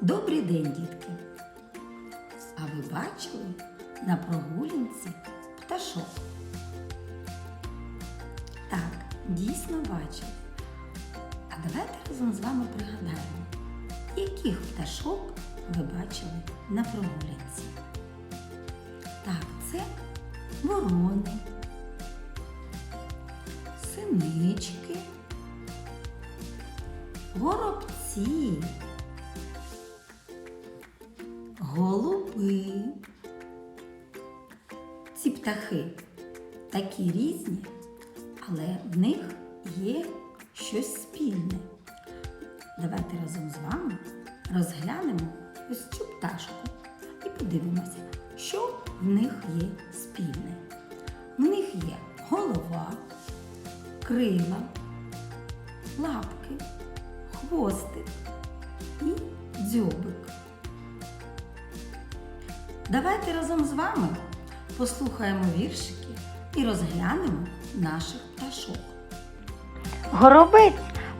Добрий день, дітки! А ви бачили на прогулянці пташок? Так, дійсно бачили. А давайте разом з вами пригадаємо, яких пташок ви бачили на прогулянці. Так, це ворони, синички, горобці, голуби. Ці птахи такі різні, але в них є щось спільне. Давайте разом з вами розглянемо ось цю пташку і подивимося, що в них є спільне. В них є голова, крила, лапки, хвостик і дзьобик. Давайте разом з вами послухаємо віршики і розглянемо наших пташок. Горобець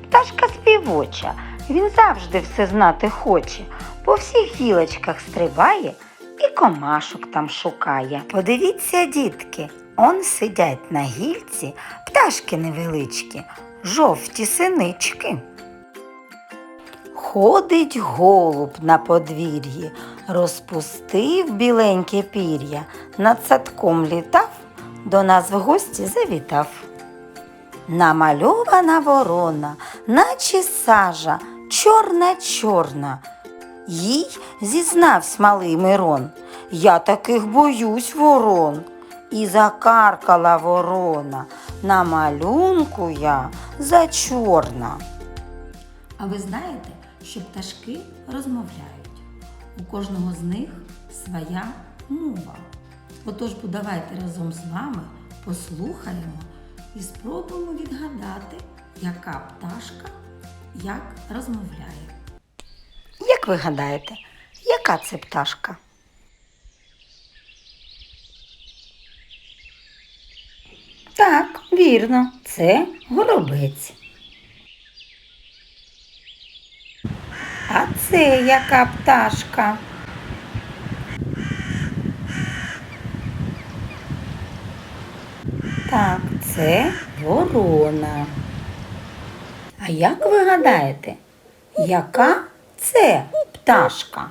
пташка співоча, він завжди все знати хоче, по всіх гілочках стрибає і комашок там шукає. Подивіться, дітки, он сидять на гільці пташки невеличкі, жовті синички. Ходить голуб на подвір'ї, розпустив біленьке пір'я, над садком літав, до нас в гості завітав. Намальована ворона, наче сажа, чорна чорна. Їй зізнавсь малий Мирон. Я таких боюсь ворон. І закаркала ворона. На малюнку я зачорна. А ви знаєте, що пташки розмовляють? У кожного з них своя мова. Отож, давайте разом з вами послухаємо і спробуємо відгадати, яка пташка як розмовляє. Як ви гадаєте, яка це пташка? Так, вірно, це горобець. А це яка пташка? Так, це ворона. А як ви гадаєте, яка це пташка?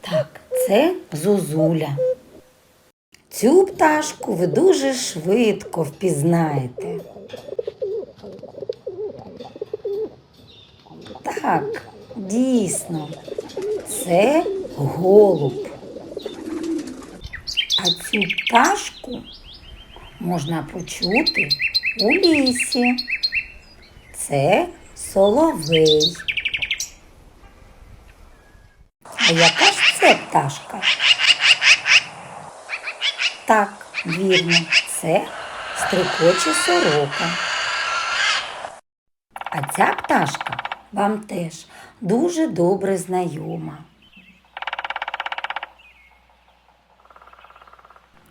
Так, це зозуля. Цю пташку ви дуже швидко впізнаєте. Так, дійсно, це голуб. А цю пташку можна почути у лісі. Це соловей. А яка ж це пташка? Так, вірно, це стрикоче сорока. А ця пташка вам теж дуже добре знайома.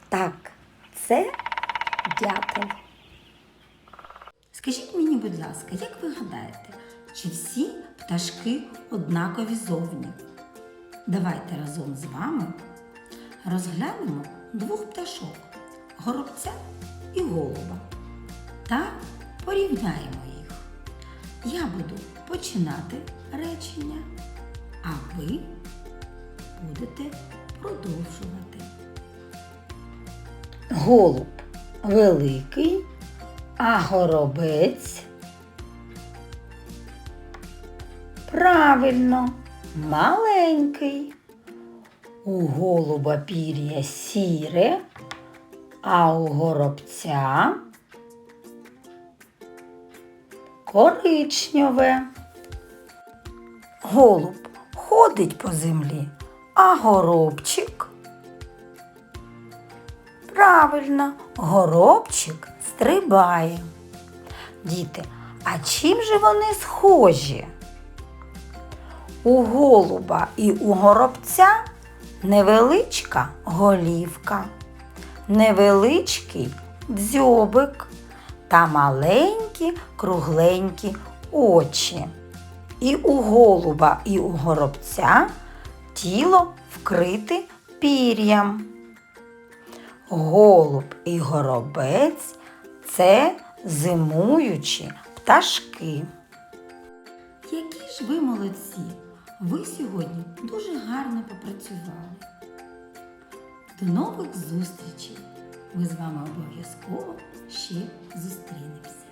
Так, це дятел. Скажіть мені, будь ласка, як ви гадаєте, чи всі пташки однакові зовні? Давайте разом з вами розглянемо двох пташок горобця і голуба та порівняємо їх. Я буду починати речення, а ви будете продовжувати. Голуб великий, а горобець. Правильно, маленький. У голуба пір'я сіре, а у горобця коричневе. Голуб ходить по землі, а горобчик Правильно, горобчик стрибає. Діти, а чим же вони схожі? У голуба і у горобця невеличка голівка, невеличкий дзьобик та маленькі кругленькі очі. І у голуба, і у горобця тіло вкрите пір'ям. Голуб і горобець це зимуючі пташки. Які ж ви молодці! Ви сьогодні дуже гарно попрацювали. До нових зустрічей! Ми з вами обов'язково ще зустрінемося.